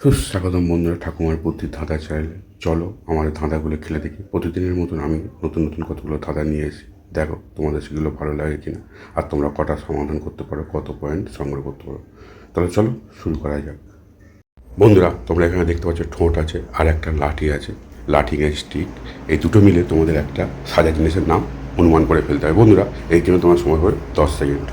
সুস্বাগতম বন্ধুরা, ঠাকুমার বুদ্ধির ধাঁধা চাইলে। চলো, আমাদের ধাঁধাগুলো খেলে দেখি। প্রতিদিনের মতন আমি নতুন নতুন কতগুলো ধাঁধা নিয়ে এসেছি। দেখো, তোমাদের সেগুলো ভালো লাগে কিনা। আর তোমরা কটা সমাধান করতে পারো, কত পয়েন্ট সংগ্রহ করতে পারো। তাহলে চলো, শুরু করা যাক। বন্ধুরা, তোমরা এখানে দেখতে পাচ্ছ ঠোঁট আছে আর একটা লাঠি আছে। লাঠি এর স্টিক এই দুটো মিলে তোমাদের একটা সাজা জিনিসের নাম অনুমান করে ফেলতে হবে। বন্ধুরা এই জন্য তোমার সময় হবে দশ সেকেন্ড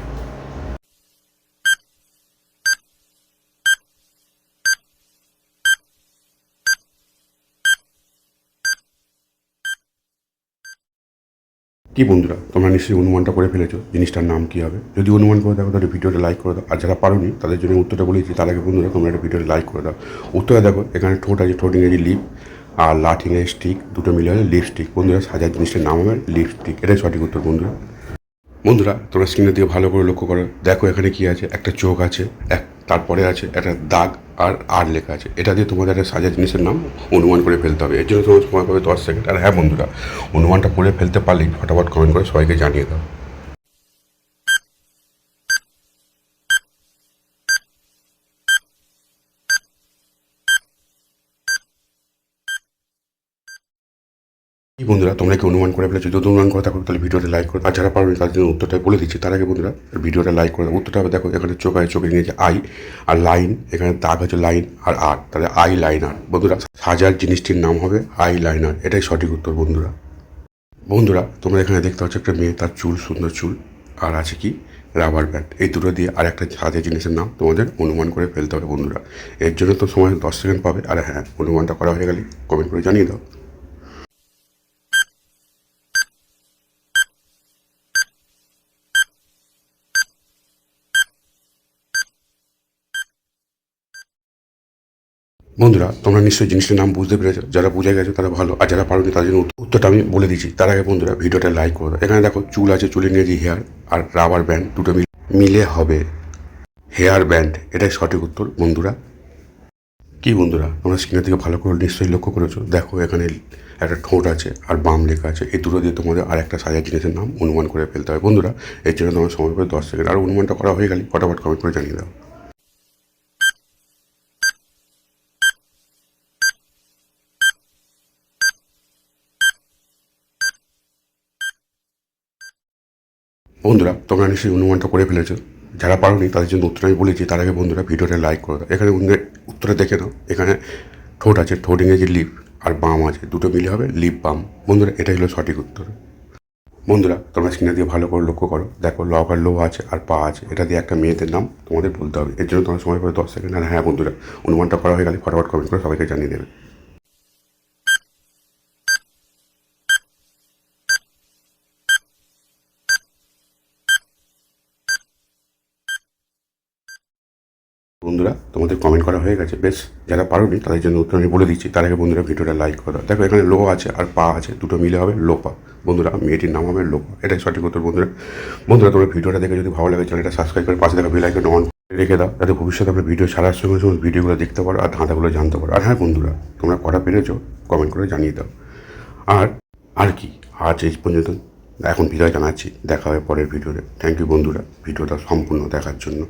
কি বন্ধুরা, তোমরা নিশ্চয়ই অনুমানটা করে ফেলেছো জিনিসটার নাম কি হবে? যদি অনুমান করে দেখো তাহলে ভিডিওটা লাইক করে দাও। আর যারা পারোনি, তাদের জন্য উত্তরটা বলেছি, তার আগে বন্ধুরা তোমরা একটা ভিডিওটা লাইক করে দাও। উত্তরে দেখো, এখানে ঠোঁট আছে, ঠোঁট ইংরেজি লিপ আর লাঠ ইংরেজি স্টিক দুটো মিলে হলে লিপস্টিক বন্ধুরা সাজার জিনিসটার নাম হবে লিপস্টিক এটাই সঠিক উত্তর, বন্ধুরা। বন্ধুরা, তোমরা স্ক্রিনের দিকে ভালো করে লক্ষ্য করো। দেখো এখানে কি আছে? একটা চোখ আছে, এক তারপরে আছে একটা দাগ আর আর লেখা আছে। এটা দিয়ে তোমাদের একটা সাজা জিনিসের নাম অনুমান করে ফেলতে হবে। এর জন্য তোমার সময় পাবে দশ সেকেন্ড। আর হ্যাঁ বন্ধুরা, অনুমানটা করে ফেলতে পারলেই ফটাফট কমেন্ট করে সবাইকে জানিয়ে দাও। কি বন্ধুরা, তোমরা কি অনুমান করে ফেলেছো? যদি অনুমান করে থাকো, তাহলে ভিডিওটা লাইক করো। আর যারা পারবে তাদের জন্য উত্তরটা বলে দিচ্ছি। তার আগে বন্ধুরা, ভিডিওটা লাইক করে উত্তরটা দেখো, এখানে চোখ আছে, চোখে নিয়েছে আই আর লাইন এখানে দাগ আছে লাইন আর আর তাহলে আই লাইনার বন্ধুরা, সাজার জিনিসটির নাম হবে আই লাইনার এটাই সঠিক উত্তর, বন্ধুরা। বন্ধুরা, তোমরা এখানে দেখতে পাচ্ছ একটা মেয়ে, তার চুল, সুন্দর চুল। আর আছে কি? রাবার ব্যান্ড এই দুটো দিয়ে আর একটা সাজের জিনিসের নাম তোমাদের অনুমান করে ফেলতে হবে, বন্ধুরা। এর জন্য তো সময় দশ সেকেন্ড পাবে। আর হ্যাঁ অনুমানটা করা হয়ে গেলে কমেন্ট করে জানিয়ে দাও। বন্ধুরা, তোমরা নিশ্চয়ই জিনিসটার নাম বুঝতে পেরেছ। যারা বুঝে গেছো, তারা ভালো। আর যারা পারোনি, তাদের জন্য উত্তরটা আমি বলে দিচ্ছি তার আগে বন্ধুরা, ভিডিওটা লাইক করো। এখানে দেখো, চুল আছে, চুলে নিয়েছি হেয়ার আর রাবার ব্যান্ড দুটো মিলে হবে হেয়ার ব্যান্ড এটাই সঠিক উত্তর, বন্ধুরা। কি বন্ধুরা, তোমরা স্ক্রিনের দিকে ভালো করে নিশ্চয়ই লক্ষ্য করেছ। দেখো, এখানে একটা ঠোঁট আছে আর বাম লেখা আছে। এই দুটো দিয়ে তোমাদের আর একটা সাজার জিনিসের নাম অনুমান করে ফেলতে হয় বন্ধুরা, এর জন্য তোমার সময় পাবে দশ সেকেন্ড। আর অনুমানটা করা হয়ে গেলে, ফটাফট কমেন্ট করে জানিয়ে দাও। বন্ধুরা, তোমরা নিশ্চয়ই অনুমানটা করে ফেলেছো। যারা পারোনি, তাদের জন্য উত্তর আমি বলেছি। তার আগে বন্ধুরা, ভিডিওটা লাইক করে দাও। এখানে উত্তরে দেখে নাও। এখানে ঠোঁট আছে। ঠোঁট ইংরেজি লিপ আর বাম আছে। দুটো মিলে হবে লিপ বাম। বন্ধুরা, এটাই হলো সঠিক উত্তর। বন্ধুরা, তোমরা স্ক্রিনে দিয়ে ভালো করে লক্ষ্য করো। দেখো লক আর লো আছে আর পা আছে। এটা দিয়ে একটা মেয়েদের নাম তোমাদের বলতে হবে। এর জন্য তোমার সময় পাবে দশ সেকেন্ড। আর হ্যাঁ বন্ধুরা, অনুমানটা করা হয়ে গেলে ফটাফট কমেন্ট করে সবাইকে জানিয়ে দেবে। বন্ধুরা, তোমাদের কমেন্ট করা হয়ে গেছে। বেশ, যারা পারোনি, তাদের জন্য উত্তর আমি বলে দিচ্ছি। তার আগে বন্ধুরা, ভিডিওটা লাইক করে। দেখো, এখানে লো আছে আর পা আছে। দুটো মিলে হবে লোপা। বন্ধুরা, মেয়েটির নাম হবে লোপা। এটাই সঠিক উত্তর, বন্ধুরা। বন্ধুরা, তোমরা ভিডিওটা দেখে যদি ভালো লাগে চ্যানেলটা সাবস্ক্রাইব করে পাশে দেখা বেল আইকন অন রেখে দাও। যাতে ভবিষ্যতে আমরা ভিডিও ছাড়ার সঙ্গে সঙ্গে ভিডিওগুলো দেখতে পারো আর ধাঁধাগুলো জানতে পারো। আর হ্যাঁ বন্ধুরা, তোমরা করা পেরেছ কমেন্ট করে জানিয়ে দাও। আর আর কি? আজ এই পর্যন্ত। এখন বিদায় জানাচ্ছি। দেখা হবে পরের ভিডিওতে থ্যাংক ইউ বন্ধুরা। ভিডিওটা সম্পূর্ণ দেখার জন্য।